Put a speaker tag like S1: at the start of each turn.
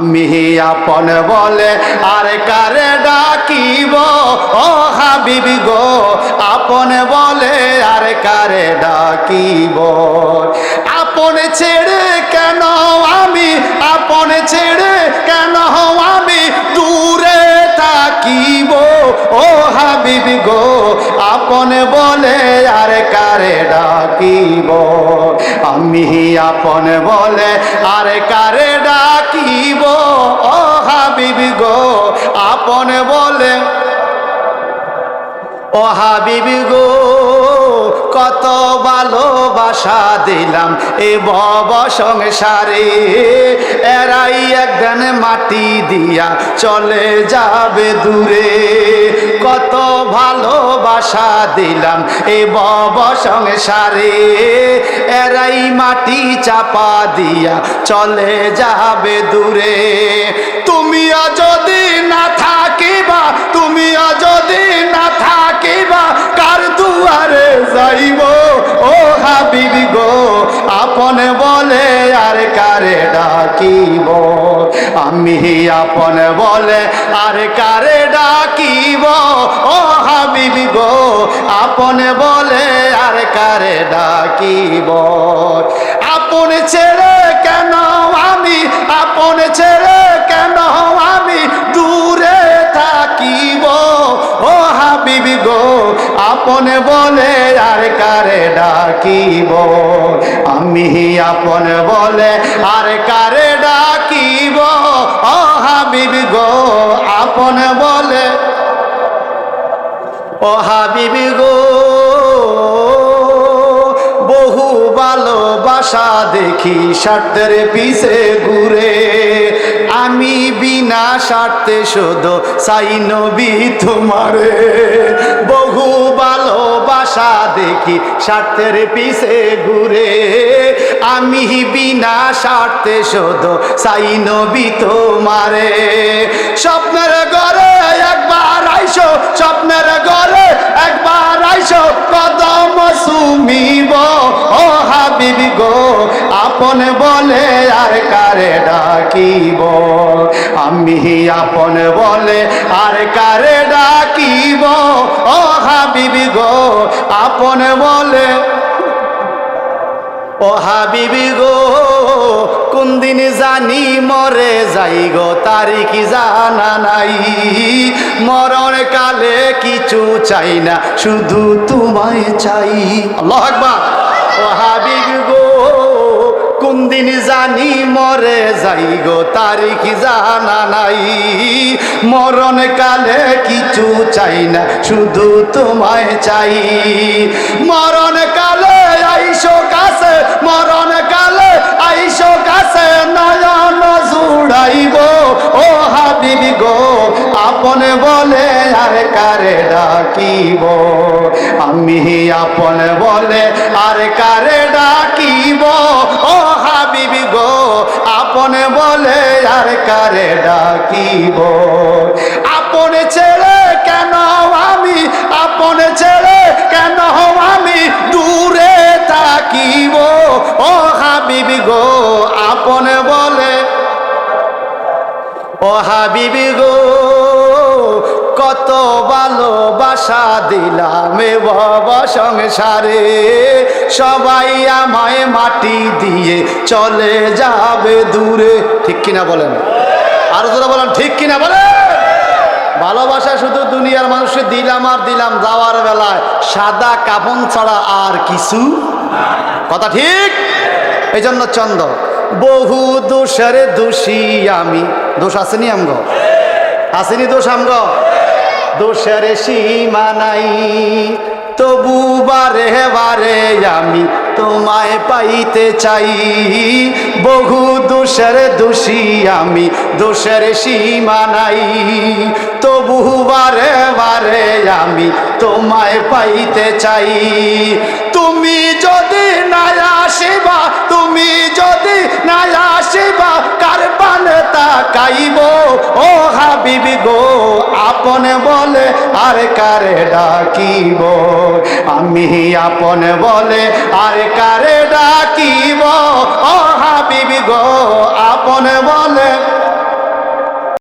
S1: আমি আপন বলে আর কারে ডাকিব? ও হাবিবি গো, আপন বলে আর কারে ডাকিব? আপন ছেড়ে কেন আমি? আপন ছেড়ে কেন আমি দূরে থাকিব? ও হাবিবি গো, আপন বলে আর কারে ডাকিব? আমি আপন বলে আর হাবিবি গো আপন বলে। ও হাবিবি গো ভালোবাসা দিলাম। এ বব সংসারে এরাই একদিন মাটি দিয়া চলে যাবে দূরে। কত ভালোবাসা দিলাম এ বব সংসারে এরাই মাটি চাপা দিয়া চলে যাবে দূরে। তুমিও যদি না থাকিবা তুমিও যদি না থাকিবা আপন বলে, আর কারে ডাকিব? আমি আপন বলে, আর কারে ডাকিব? ও হাবিবি গো, আপন বলে, আর কারে ডাকিব? আপন ছেড়ে হাবিবি গো, আপন বলে আর কারে ডাকিব? আমি আপন বলে আর কারে ডাকিব? ও হাবিবি গো, আপন বলে। ও হাবিবি গো, বহু ভালোবাসা দেখি স্বার্থের পিছে ঘুরে। আমি বিনা স্বার্থে শুধু সাই নবী তোমারে। বহু ভালোবাসা দেখি স্বার্থের পিছে ঘুরে। আমি বিনা স্বার্থে শুধু সাই নবী তোমারে। স্বপ্নের ঘরে একবার আইসো, স্বপ্নের ঘরে একবার কারে ডাকিব? আমি আপন বলে আর কারে ডাকিব? ও হাবিবি গো, আপন বলে। ও হাবিবি গো, কোন দিন জানি মরে যাই গো, তারিখি জানা নাই। মরণ কালে কিছু চাই না, শুধু তোমায় চাই। আল্লাহ আকবার। ও দিন জানি মরে যাই গো, তারিখি জানা নাই। মরণ কালে কিছু চাই না, শুধু তোমায় চাই। মরণ কালে আইসো কাছে, মরণ কালে আইসো কাছে, নয়ন জুড়াইব। ও হাবিবি গো, আপন বলে আর কারে ডাকিব? আমি আপন বলে আর কারে ডাকিব আর কারে ডাকিব? আপন ছেড়ে কেন আমি? আপন ছেড়ে কেন আমি? দূরে থাকিব ও হাবিবি গো, আপন বলে। ও হাবিবি গো। কত ভালোবাসা দিলাম বাবা সংসারে। সবাই আমায় মাটি দিয়ে চলে যাবে দূরে। ঠিক কিনা বলেন? আরও যারা বলেন, ঠিক কিনা বলেন? ভালোবাসা শুধু দুনিয়ার মানুষকে দিলাম আর দিলাম যাওয়ার বেলায়। সাদা কাপন ছাড়া আর কিছু? কথা ঠিক? এই জন্য চন্দ বহু দোষের দোষী আমি। দোষ আসেনি আমগ? আসেনি দোষ আমগ? দোষের সীমা নাই। তবু বারে বারে আমি তোমায় পাইতে চাই। বহু দোষের দোষী আমি, দোষের সীমা নাই। তবু বারে বারে আমি তোমায় পাইতে চাই। তুমি যদি না আসিবা, তুমি যদি না আসিবা, কার পানে তাকাইব, ও হাবিবি গো, আপনে বলে আর কারে ডাকিব? আমি আপনে বলে আর কারে ডাকিব? ও হাবিবি গো, আপনে বলে